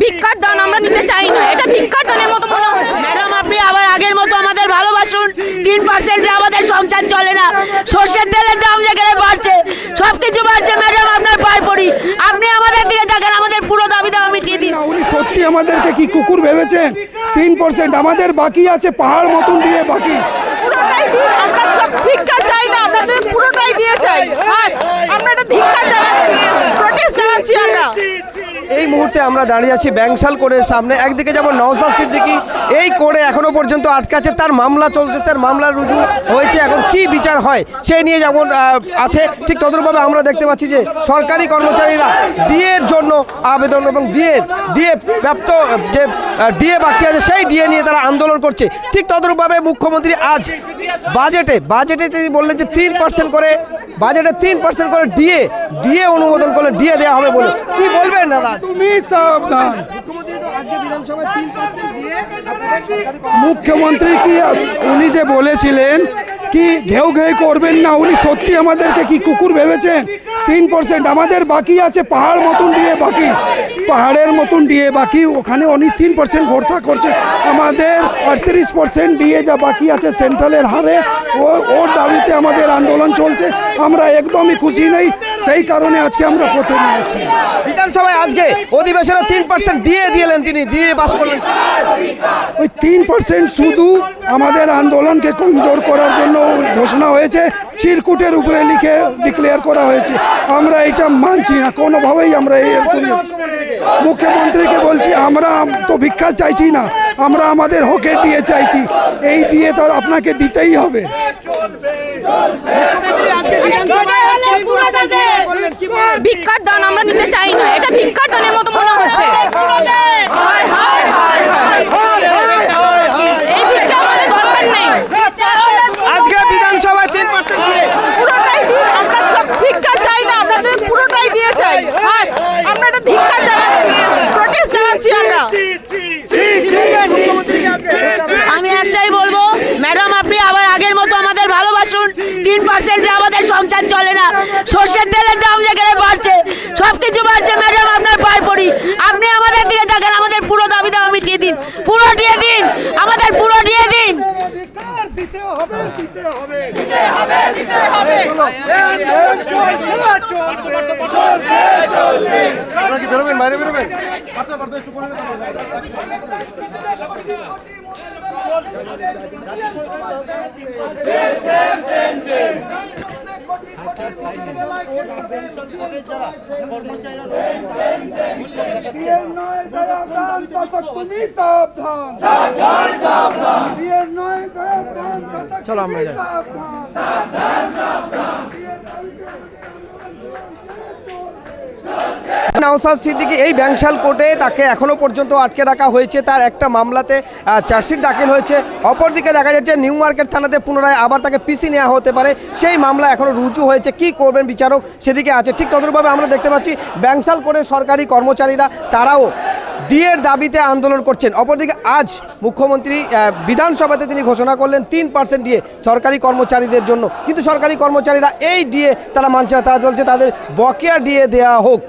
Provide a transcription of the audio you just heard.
ভিক্ষার দান আমরা নিতে চাই না। এটা ভিক্ষার দানের মতো মনে হচ্ছে। ম্যাডাম আপনি আবার আগের মতো আমাদের ভালোবাসুন। তিন পার্সেন্টে আমাদের সংসার চলে না। সর্ষের তেলের দাম যেখানে বাড়ছে সব কিছু বাড়ছে ম্যাডাম আপনার পায়ে পড়ি আপনি আমাদের দিকে দেখেন আমাদের পুরো দাবি দাওয়া মিটিয়ে দিন না উনি সত্যি আমাদেরকে কি কুকুর ভেবেছেন? তিন পার্সেন্ট আমাদের বাকি আছে পাহাড় মতন দিয়ে বাকি। পুরোটাই দিন আমরা ভিক্ষা চাই না আপনাদের পুরোটাই দিয়ে চাই। আর আমরা এটা ভিক্ষা জানাচ্ছি প্রোটেস্ট জানাচ্ছি আমরা। এই মুহূর্তে আমরা দাঁড়িয়ে আছি ব্যাংশাল কোর্টের সামনে। একদিকে যেমন নওসাদ সিদ্দিকি, এই কোর্টে এখনও পর্যন্ত আটকে আছে, তার মামলা চলছে, তার মামলা রুজু হয়েছে। এখন কি বিচার হয় সেই নিয়ে যেমন আছে, ঠিক তদরূপভাবে আমরা দেখতে পাচ্ছি যে সরকারি কর্মচারীরা ডিএর জন্য আবেদন এবং ডিএ ডিএ প্রাপ্ত যে ডিএ বাকি আছে, সেই ডিএ নিয়ে তারা আন্দোলন করছে। ঠিক তদরূপভাবে মুখ্যমন্ত্রী আজ বাজেটে বাজেটে তিনি বললেন যে তিন পার্সেন্ট করে বাজেটে তিন পার্সেন্ট করে ডিএ ডিএ অনুমোদন করলে ডিএ দেওয়া হবে বলে। কি বলবেন দাদা? তুমি সাবধান মুখ্যমন্ত্রী কি উনি যে বলেছিলেন কি ঘেউ ঘেউ করবেন না? উনি সত্যি আমাদেরকে কি কুকুর ভেবেছেন? তিন পার্সেন্ট আমাদের বাকি আছে, পাহাড় মতন দিয়ে বাকি। পাহাড়ের মতন দিয়ে বাকি, ওখানে উনি তিন পার্সেন্ট ভর্তা করছে। আমাদের আটত্রিশ পার্সেন্ট দিয়ে যা বাকি আছে সেন্ট্রালের হারে ওর ওর দাবিতে আমাদের আন্দোলন চলছে। আমরা একদমই খুশি নেই। সেই কারণে আজকে আমরা পথে নেমেছি বিধানসভায় আজকে অধিবেশনে তিন পার্সেন্ট দিয়ে দিলেন তিনি দিয়ে পাস করলেন। ওই তিন পার্সেন্ট শুধু আমাদের আন্দোলনকে কমজোর করার জন্য ঘোষণা হয়েছে চিরকুটের উপরে লিখে ডিক্লেয়ার করা হয়েছে। আমরা এটা মানছি না কোনোভাবেই আমরা এই জন্য মুখ্যমন্ত্রীকে বলছি আমরা তো ভিক্ষা চাইছি না আমরা আমাদের হকের দিয়ে চাইছি। এই দিয়ে তো আপনাকে দিতেই হবে আজকে বিধানসভায় বললেন কি বললেন? ভিক্ষার দান আমরা নিতে চাই না। এটা ভিক্ষার দানের মতো মনে হচ্ছে। এই ভিক্ষা আমাদের দরকার নেই। আজকে বিধানসভায় তিন পার্সেন্ট পুরোটাই দিন আমরা ভিক্ষা চাই না আপনাদের পুরোটাই দিয়ে চাই। আমরা এটা ভিক্ষা জানাচ্ছি। প্রোটেস্ট জানাচ্ছি আমরা। আমি একটাই বলব ম্যাডাম আপনি আবার আগের মতো আমাদের ভালোবাসুন। তিন পার্সেন্টে আমাদের সংসার চলে না। সর্ষের তেলের দিতে হবে দিতে হবে দিতে হবে দিতে হবে চলছে চলবে আপনারা কি বেরোবেন বাইরে বেরোবেন আপনারা বার্তা একটু করে সাবধান সাবধান সাবধান চলো আমরা যাই। নওসাদ সিদ্দিকি এই ব্যাংশাল কোর্টে তাকে এখনও পর্যন্ত আটকে রাখা হয়েছে। তার একটা মামলাতে চার্জশিট দাখিল হয়েছে। অপরদিকে দেখা যাচ্ছে, নিউ মার্কেট থানাতে পুনরায় আবার তাকে পিসি নেওয়া হতে পারে। সেই মামলা এখনও রুজু হয়েছে। কি করবেন বিচারক সেদিকে আছে। ঠিক তদরূপভাবে আমরা দেখতে পাচ্ছি, ব্যাংশাল কোর্টের সরকারি কর্মচারীরা, তারাও ডিএর দাবিতে আন্দোলন করছেন। অপরদিকে আজ মুখ্যমন্ত্রী বিধানসভাতে তিনি ঘোষণা করলেন তিন পার্সেন্ট ডিএ সরকারি কর্মচারীদের জন্য। কিন্তু সরকারি কর্মচারীরা এই ডিএ তারা মানছে না, তারা চলছে তাদের বকেয়া ডিএ দেয়া হোক।